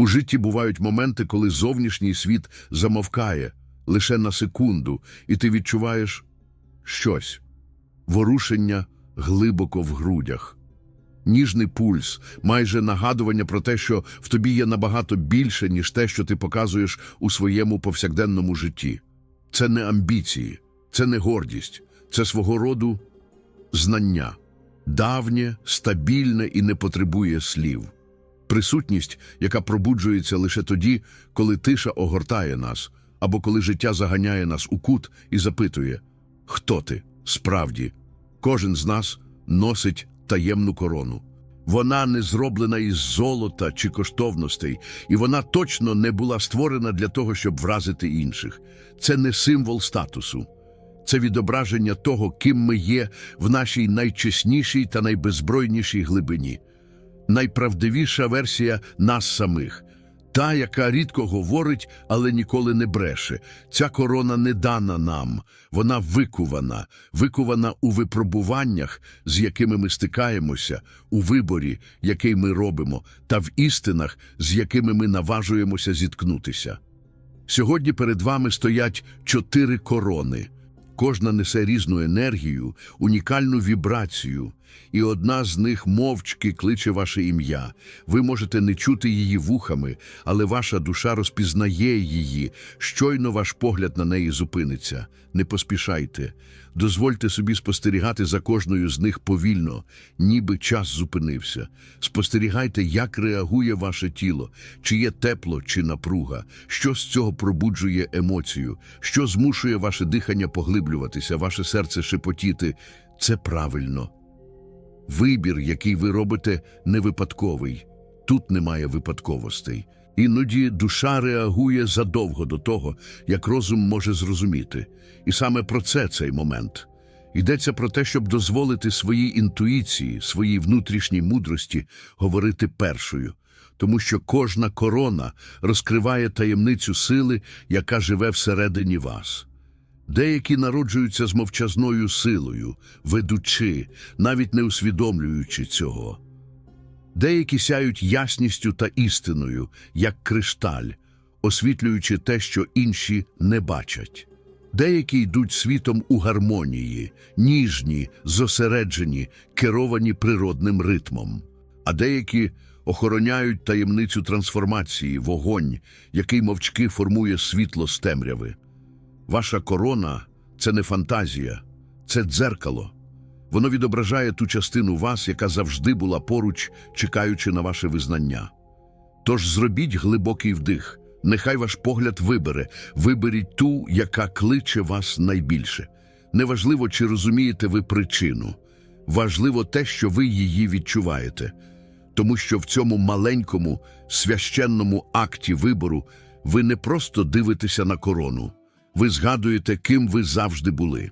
У житті бувають моменти, коли зовнішній світ замовкає лише на секунду, і ти відчуваєш щось ворушення глибоко в грудях. Ніжний пульс, майже нагадування про те, що в тобі є набагато більше, ніж те, що ти показуєш у своєму повсякденному житті. Це не амбіції, це не гордість, це свого роду знання, давнє, стабільне і не потребує слів. Присутність, яка пробуджується лише тоді, коли тиша огортає нас, або коли життя заганяє нас у кут і запитує Хто ти? Справді, кожен з нас носить таємну корону. Вона не зроблена із золота чи коштовностей, і вона точно не була створена для того, щоб вразити інших. Це не символ статусу, це відображення того, ким ми є в нашій найчеснішій та найбеззбройнішій глибині. Найправдивіша версія нас самих, та, яка рідко говорить, але ніколи не бреше. Ця корона не дана нам, вона викувана, викувана у випробуваннях, з якими ми стикаємося, у виборі, який ми робимо, та в істинах, з якими ми наважуємося зіткнутися. Сьогодні перед вами стоять чотири корони. Кожна несе різну енергію, унікальну вібрацію, і одна з них мовчки кличе ваше ім'я. Ви можете не чути її вухами, але ваша душа розпізнає її. Щойно ваш погляд на неї зупиниться. Не поспішайте. Дозвольте собі спостерігати за кожною з них повільно, ніби час зупинився. Спостерігайте, як реагує ваше тіло, чи є тепло, чи напруга, що з цього пробуджує емоцію, що змушує ваше дихання поглиблюватися, ваше серце шепотіти. Це правильно. Вибір, який ви робите, не випадковий. Тут немає випадковостей. Іноді душа реагує задовго до того, як розум може зрозуміти. І саме про це цей момент. Йдеться про те, щоб дозволити своїй інтуїції, своїй внутрішній мудрості говорити першою, тому що кожна корона розкриває таємницю сили, яка живе всередині вас. Деякі народжуються з мовчазною силою, ведучи, навіть не усвідомлюючи цього. Деякі сяють ясністю та істиною, як кришталь, освітлюючи те, що інші не бачать. Деякі йдуть світом у гармонії, ніжні, зосереджені, керовані природним ритмом, а деякі охороняють таємницю трансформації, вогонь, який мовчки формує світло з темряви. Ваша корона це не фантазія, це дзеркало. Воно відображає ту частину вас, яка завжди була поруч, чекаючи на ваше визнання. Тож зробіть глибокий вдих, нехай ваш погляд вибере, виберіть ту, яка кличе вас найбільше. Неважливо, чи розумієте ви причину, важливо те, що ви її відчуваєте, тому що в цьому маленькому священному акті вибору ви не просто дивитеся на корону, ви згадуєте, ким ви завжди були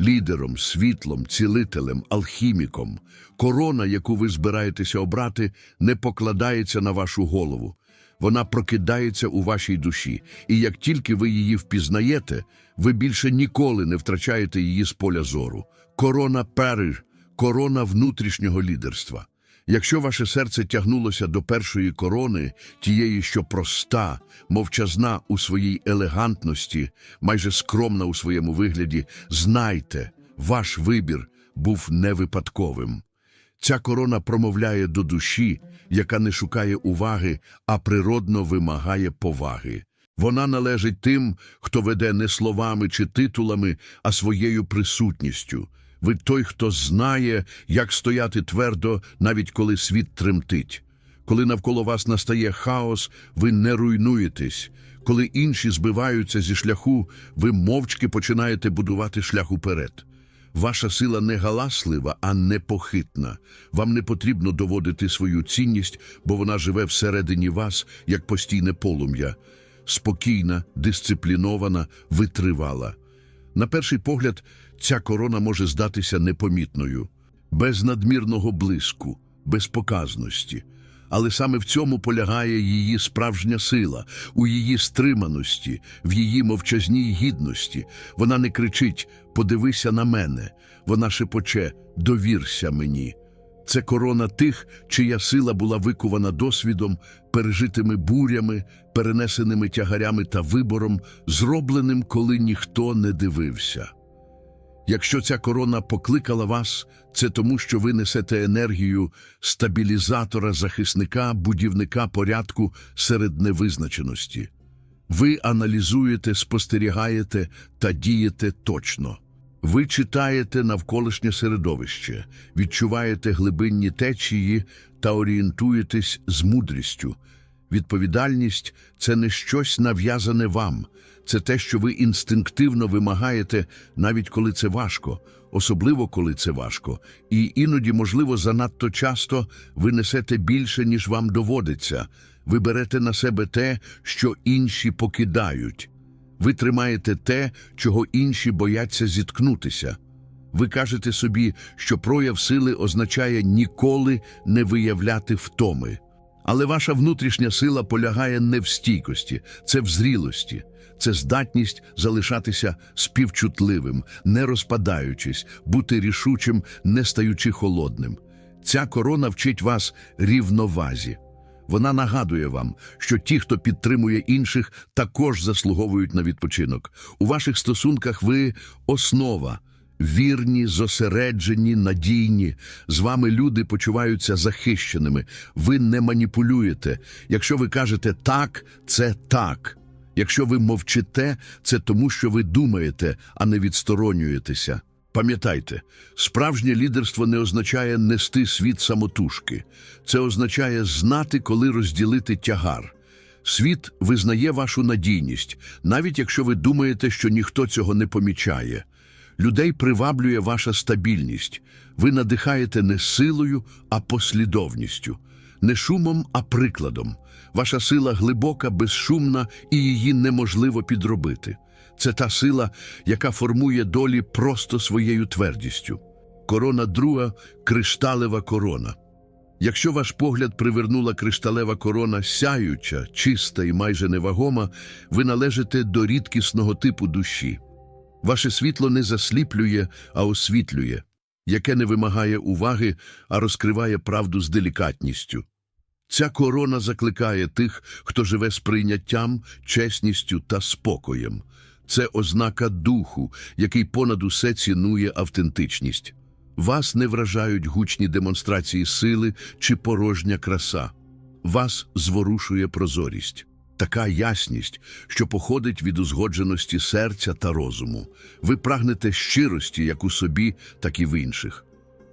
лідером, світлом, цілителем, алхіміком. Корона, яку ви збираєтеся обрати, не покладається на вашу голову. Вона прокидається у вашій душі, і як тільки ви її впізнаєте, ви більше ніколи не втрачаєте її з поля зору. Корона Перир, корона внутрішнього лідерства. Якщо ваше серце тягнулося до першої корони, тієї, що проста, мовчазна у своїй елегантності, майже скромна у своєму вигляді, знайте, ваш вибір був невипадковим. Ця корона промовляє до душі, яка не шукає уваги, а природно вимагає поваги. Вона належить тим, хто веде не словами чи титулами, а своєю присутністю. Ви той, хто знає, як стояти твердо, навіть коли світ тремтить. Коли навколо вас настає хаос, ви не руйнуєтесь. Коли інші збиваються зі шляху, ви мовчки починаєте будувати шлях уперед. Ваша сила не галаслива, а непохитна. Вам не потрібно доводити свою цінність, бо вона живе всередині вас, як постійне полум'я. Спокійна, дисциплінована, витривала. На перший погляд, ця корона може здатися непомітною, без надмірного блиску, без показності. Але саме в цьому полягає її справжня сила, у її стриманості, в її мовчазній гідності. Вона не кричить «подивися на мене», вона шепоче «довірся мені». Це корона тих, чия сила була викувана досвідом, пережитими бурями, перенесеними тягарями та вибором, зробленим, коли ніхто не дивився. Якщо ця корона покликала вас, це тому, що ви несете енергію стабілізатора, захисника, будівника порядку серед невизначеності. Ви аналізуєте, спостерігаєте та дієте точно. Ви читаєте навколишнє середовище, відчуваєте глибинні течії та орієнтуєтесь з мудрістю. Відповідальність це не щось нав'язане вам, це те, що ви інстинктивно вимагаєте, навіть коли це важко, особливо коли це важко, і іноді, можливо, занадто часто ви несете більше, ніж вам доводиться. Ви берете на себе те, що інші покидають. Ви тримаєте те, чого інші бояться зіткнутися. Ви кажете собі, що прояв сили означає ніколи не виявляти втоми. Але ваша внутрішня сила полягає не в стійкості, це в зрілості, це здатність залишатися співчутливим, не розпадаючись, бути рішучим, не стаючи холодним. Ця корона вчить вас рівновазі. Вона нагадує вам, що ті, хто підтримує інших, також заслуговують на відпочинок. У ваших стосунках ви основа. Вірні, зосереджені, надійні. З вами люди почуваються захищеними. Ви не маніпулюєте. Якщо ви кажете так, це так. Якщо ви мовчите, це тому, що ви думаєте, а не відсторонюєтеся. Пам'ятайте, справжнє лідерство не означає нести світ самотужки. Це означає знати, коли розділити тягар. Світ визнає вашу надійність, навіть якщо ви думаєте, що ніхто цього не помічає. Людей приваблює ваша стабільність. Ви надихаєте не силою, а послідовністю, не шумом, а прикладом. Ваша сила глибока, безшумна і її неможливо підробити. Це та сила, яка формує долі просто своєю твердістю. Корона друга кришталева корона. Якщо ваш погляд привернула кришталева корона сяюча, чиста і майже невагома, ви належите до рідкісного типу душі. Ваше світло не засліплює, а освітлює, яке не вимагає уваги, а розкриває правду з делікатністю. Ця корона закликає тих, хто живе з прийняттям, чесністю та спокоєм. Це ознака духу, який понад усе цінує автентичність. Вас не вражають гучні демонстрації сили чи порожня краса. Вас зворушує прозорість, така ясність, що походить від узгодженості серця та розуму. Ви прагнете щирості як у собі, так і в інших.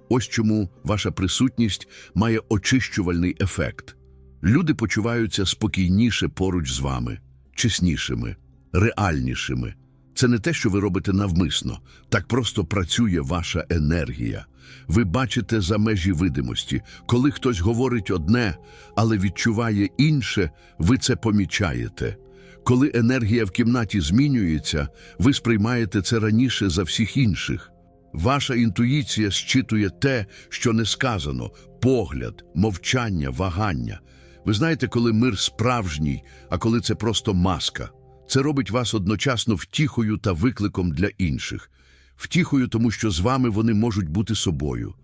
Ось чому ваша присутність має очищувальний ефект. Люди почуваються спокійніше поруч з вами, чеснішими, реальнішими. Це не те, що ви робите навмисно, так просто працює ваша енергія. Ви бачите за межі видимості. Коли хтось говорить одне, але відчуває інше, ви це помічаєте. Коли енергія в кімнаті змінюється, ви сприймаєте це раніше за всіх інших. Ваша інтуїція щитує те, що не сказано: погляд, мовчання, вагання. Ви знаєте, коли мир справжній, а коли це просто маска. Це робить вас одночасно втіхою та викликом для інших. Втіхою, тому що з вами вони можуть бути собою.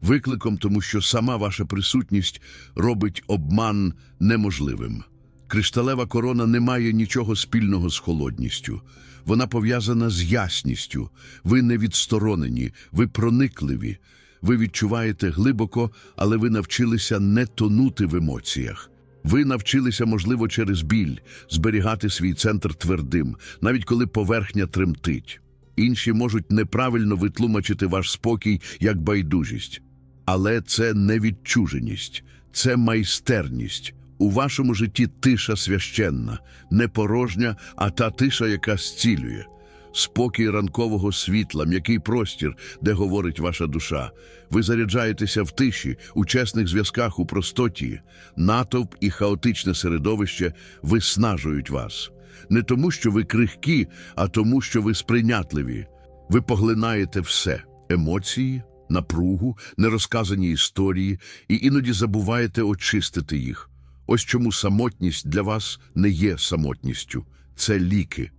Викликом, тому що сама ваша присутність робить обман неможливим. Кришталева корона не має нічого спільного з холодністю. Вона пов'язана з ясністю. Ви не відсторонені, ви проникливі. Ви відчуваєте глибоко, але ви навчилися не тонути в емоціях. Ви навчилися, можливо, через біль зберігати свій центр твердим, навіть коли поверхня тремтить. Інші можуть неправильно витлумачити ваш спокій як байдужість. Але це не відчуженість, це майстерність. У вашому житті тиша священна, не порожня, а та тиша, яка зцілює. Спокій ранкового світла, м'який простір, де говорить ваша душа. Ви заряджаєтеся в тиші, у чесних зв'язках, у простоті. Натовп і хаотичне середовище виснажують вас. Не тому, що ви крихкі, а тому, що ви сприйнятливі. Ви поглинаєте все емоції, напругу, нерозказані історії, і іноді забуваєте очистити їх. Ось чому самотність для вас не є самотністю, це ліки.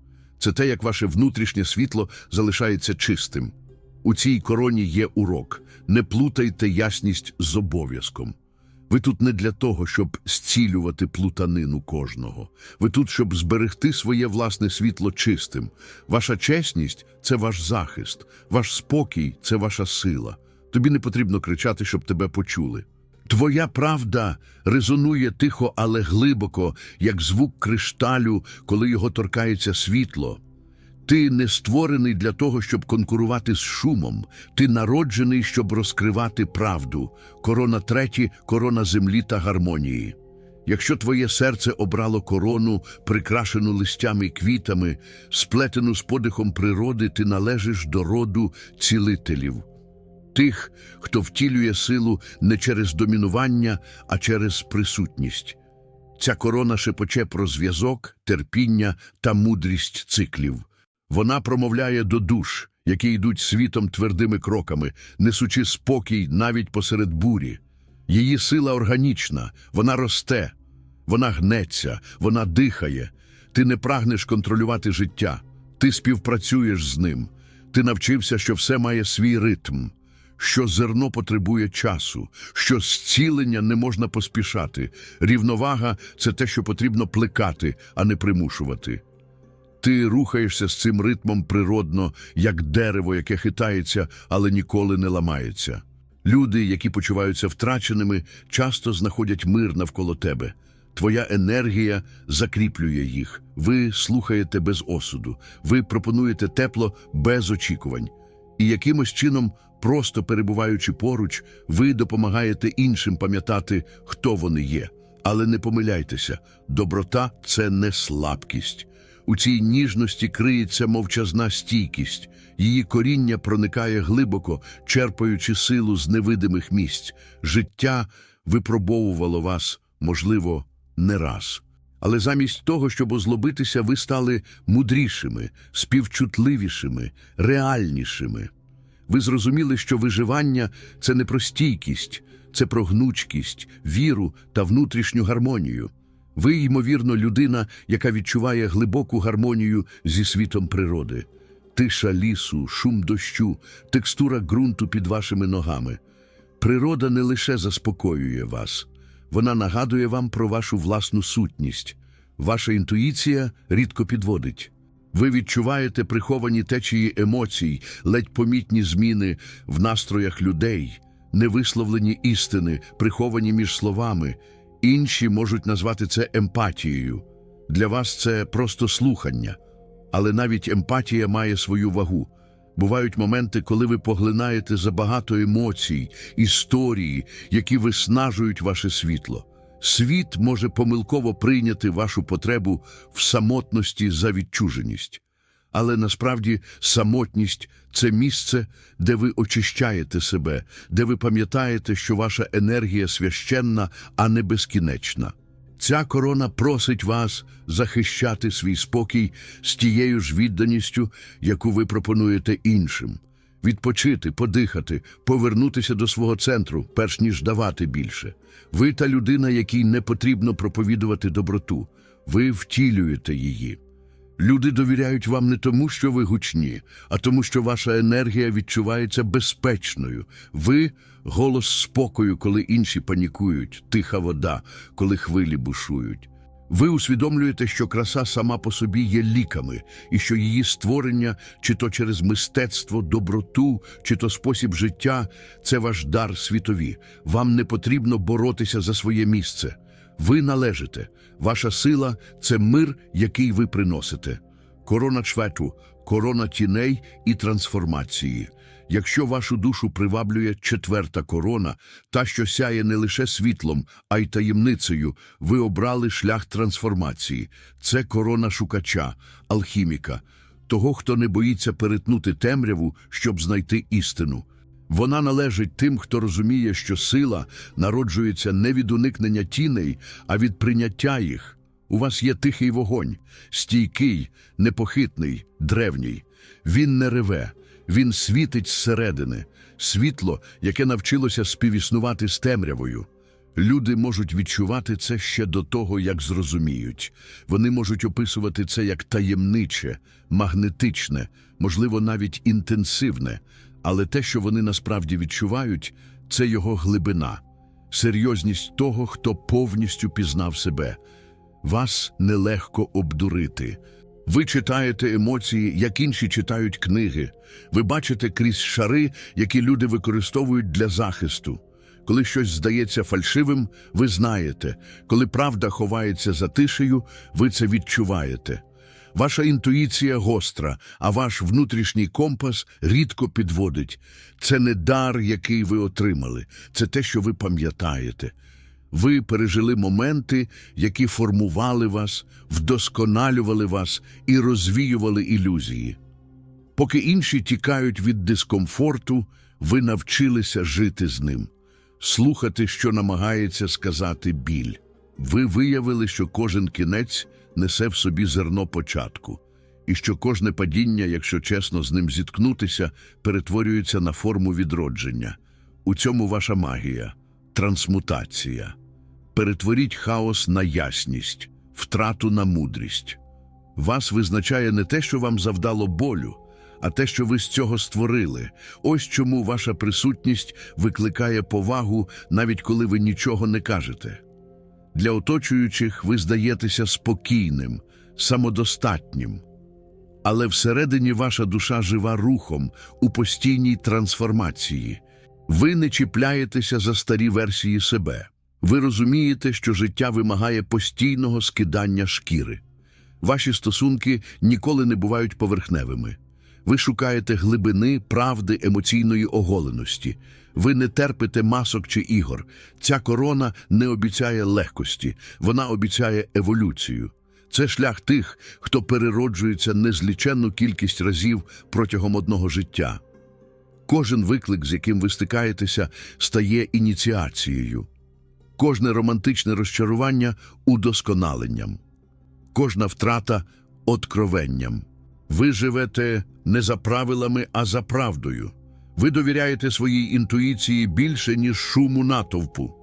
Це те, як ваше внутрішнє світло залишається чистим. У цій короні є урок. Не плутайте ясність з обов'язком. Ви тут не для того, щоб зцілювати плутанину кожного. Ви тут, щоб зберегти своє власне світло чистим. Ваша чесність це ваш захист, ваш спокій це ваша сила. Тобі не потрібно кричати, щоб тебе почули. Твоя правда резонує тихо, але глибоко, як звук кришталю, коли його торкається світло. Ти не створений для того, щоб конкурувати з шумом. Ти народжений, щоб розкривати правду. Корона треті, корона землі та гармонії. Якщо твоє серце обрало корону, прикрашену листями й квітами, сплетену з подихом природи, ти належиш до роду цілителів. Тих, хто втілює силу не через домінування, а через присутність. Ця корона шепоче про зв'язок, терпіння та мудрість циклів. Вона промовляє до душ, які йдуть світом твердими кроками, несучи спокій навіть посеред бурі. Її сила органічна, вона росте, вона гнеться, вона дихає. Ти не прагнеш контролювати життя, ти співпрацюєш з ним. Ти навчився, що все має свій ритм, що зерно потребує часу, що зцілення не можна поспішати. Рівновага це те, що потрібно плекати, а не примушувати. Ти рухаєшся з цим ритмом природно, як дерево, яке хитається, але ніколи не ламається. Люди, які почуваються втраченими, часто знаходять мир навколо тебе. Твоя енергія закріплює їх. Ви слухаєте без осуду, ви пропонуєте тепло без очікувань. І якимось чином, просто перебуваючи поруч, ви допомагаєте іншим пам'ятати, хто вони є. Але не помиляйтеся, доброта це не слабкість. У цій ніжності криється мовчазна стійкість. Її коріння проникає глибоко, черпаючи силу з невидимих місць. Життя випробовувало вас, можливо, не раз. Але замість того, щоб озлобитися, ви стали мудрішими, співчутливішими, реальнішими. Ви зрозуміли, що виживання це не про стійкість, це про гнучкість, віру та внутрішню гармонію. Ви, ймовірно, людина, яка відчуває глибоку гармонію зі світом природи. Тиша лісу, шум дощу, текстура ґрунту під вашими ногами. Природа не лише заспокоює вас, вона нагадує вам про вашу власну сутність. Ваша інтуїція рідко підводить. Ви відчуваєте приховані течії емоцій, ледь помітні зміни в настроях людей, невисловлені істини, приховані між словами. Інші можуть назвати це емпатією. Для вас це просто слухання. Але навіть емпатія має свою вагу. Бувають моменти, коли ви поглинаєте забагато емоцій, історії, які виснажують ваше світло. Світ може помилково прийняти вашу потребу в самотності за відчуженість. Але насправді самотність це місце, де ви очищаєте себе, де ви пам'ятаєте, що ваша енергія священна, а не безкінечна. Ця корона просить вас захищати свій спокій з тією ж відданістю, яку ви пропонуєте іншим. Відпочити, подихати, повернутися до свого центру, перш ніж давати більше. Ви та людина, якій не потрібно проповідувати доброту. Ви втілюєте її. Люди довіряють вам не тому, що ви гучні, а тому, що ваша енергія відчувається безпечною. Ви голос спокою, коли інші панікують, тиха вода, коли хвилі бушують. Ви усвідомлюєте, що краса сама по собі є ліками, і що її створення, чи то через мистецтво, доброту, чи то спосіб життя це ваш дар світові. Вам не потрібно боротися за своє місце. Ви належите. Ваша сила це мир, який ви приносите. Корона чвету, корона тіней і трансформації. Якщо вашу душу приваблює четверта корона, та, що сяє не лише світлом, а й таємницею, ви обрали шлях трансформації. Це корона шукача, алхіміка, того, хто не боїться перетнути темряву, щоб знайти істину. Вона належить тим, хто розуміє, що сила народжується не від уникнення тіней, а від прийняття їх. У вас є тихий вогонь, стійкий, непохитний, древній. Він не реве, він світить зсередини, світло, яке навчилося співіснувати з темрявою. Люди можуть відчувати це ще до того, як зрозуміють. Вони можуть описувати це як таємниче, магнетичне, можливо, навіть інтенсивне, Але те, що вони насправді відчувають, це його глибина, серйозність того, хто повністю пізнав себе. Вас нелегко обдурити. Ви читаєте емоції, як інші читають книги. Ви бачите крізь шари, які люди використовують для захисту. Коли щось здається фальшивим, ви знаєте. Коли правда ховається за тишею, ви це відчуваєте. Ваша інтуїція гостра, а ваш внутрішній компас рідко підводить. Це не дар, який ви отримали, це те, що ви пам'ятаєте. Ви пережили моменти, які формували вас, вдосконалювали вас і розвіювали ілюзії. Поки інші тікають від дискомфорту, ви навчилися жити з ним, слухати, що намагається сказати біль. Ви виявили, що кожен кінець несе в собі зерно початку, і що кожне падіння, якщо чесно з ним зіткнутися, перетворюється на форму відродження. У цьому ваша магія, трансмутація. Перетворіть хаос на ясність, втрату на мудрість. Вас визначає не те, що вам завдало болю, а те, що ви з цього створили. Ось чому ваша присутність викликає повагу, навіть коли ви нічого не кажете. Для оточуючих ви здаєтеся спокійним, самодостатнім. Але всередині ваша душа жива рухом у постійній трансформації. Ви не чіпляєтеся за старі версії себе. Ви розумієте, що життя вимагає постійного скидання шкіри. Ваші стосунки ніколи не бувають поверхневими. Ви шукаєте глибини, правди, емоційної оголеності. Ви не терпите масок чи ігор. Ця корона не обіцяє легкості, вона обіцяє еволюцію. Це шлях тих, хто перероджується незліченну кількість разів протягом одного життя. Кожен виклик, з яким ви стикаєтеся, стає ініціацією. Кожне романтичне розчарування удосконаленням, кожна втрата откровенням. Ви живете не за правилами, а за правдою. Ви довіряєте своїй інтуїції більше, ніж шуму натовпу.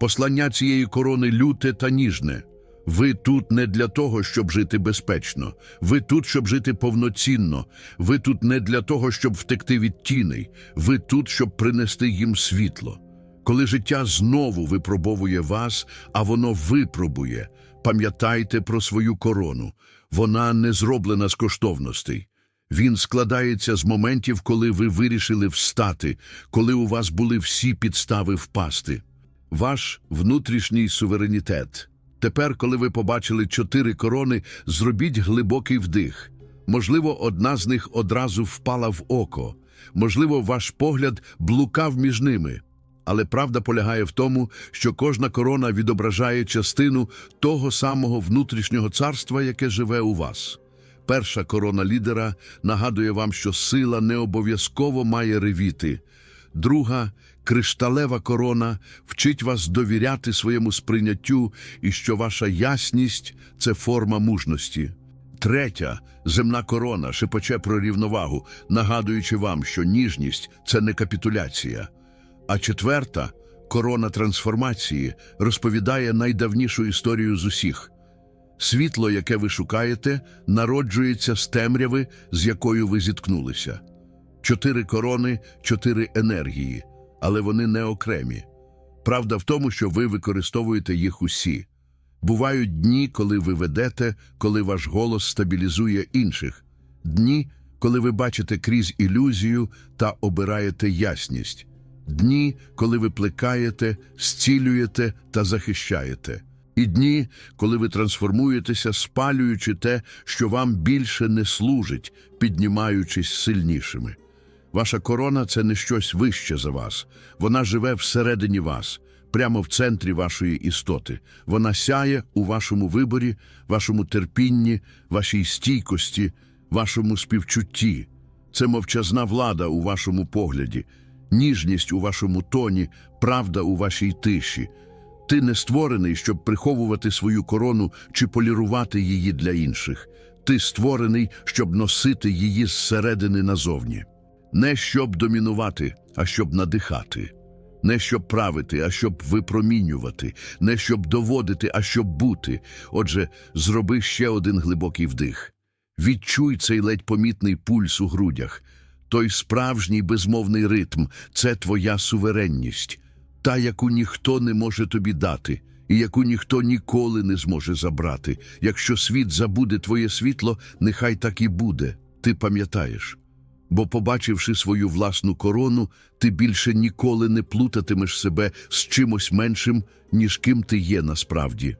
Послання цієї корони люте та ніжне. Ви тут не для того, щоб жити безпечно. Ви тут, щоб жити повноцінно. Ви тут не для того, щоб втекти від тіней. Ви тут, щоб принести їм світло. Коли життя знову випробовує вас, а воно випробує, пам'ятайте про свою корону. Вона не зроблена з коштовностей. Він складається з моментів, коли ви вирішили встати, коли у вас були всі підстави впасти. Ваш внутрішній суверенітет. Тепер, коли ви побачили чотири корони, зробіть глибокий вдих. Можливо, одна з них одразу впала в око. Можливо, ваш погляд блукав між ними. Але правда полягає в тому, що кожна корона відображає частину того самого внутрішнього царства, яке живе у вас. Перша корона лідера нагадує вам, що сила не обов'язково має ревіти. Друга кришталева корона вчить вас довіряти своєму сприйняттю і що ваша ясність це форма мужності. Третя земна корона шепоче про рівновагу, нагадуючи вам, що ніжність це не капітуляція. А четверта корона трансформації розповідає найдавнішу історію з усіх. Світло, яке ви шукаєте, народжується з темряви, з якою ви зіткнулися. Чотири корони, чотири енергії, але вони не окремі. Правда в тому, що ви використовуєте їх усі. Бувають дні, коли ви ведете, коли ваш голос стабілізує інших, дні, коли ви бачите крізь ілюзію та обираєте ясність, дні, коли ви плекаєте, зцілюєте та захищаєте, і дні, коли ви трансформуєтеся, спалюючи те, що вам більше не служить, піднімаючись сильнішими. Ваша корона це не щось вище за вас. Вона живе всередині вас, прямо в центрі вашої істоти. Вона сяє у вашому виборі, вашому терпінні, вашій стійкості, вашому співчутті. Це мовчазна влада у вашому погляді, ніжність у вашому тоні, правда у вашій тиші. Ти не створений, щоб приховувати свою корону чи полірувати її для інших. Ти створений, щоб носити її зсередини назовні. Не щоб домінувати, а щоб надихати. Не щоб правити, а щоб випромінювати, не щоб доводити, а щоб бути. Отже, зроби ще один глибокий вдих. Відчуй цей ледь помітний пульс у грудях. Той справжній безмовний ритм це твоя суверенність, та, яку ніхто не може тобі дати, і яку ніхто ніколи не зможе забрати. Якщо світ забуде твоє світло, нехай так і буде. Ти пам'ятаєш. Бо, побачивши свою власну корону, ти більше ніколи не плутатимеш себе з чимось меншим, ніж ким ти є насправді.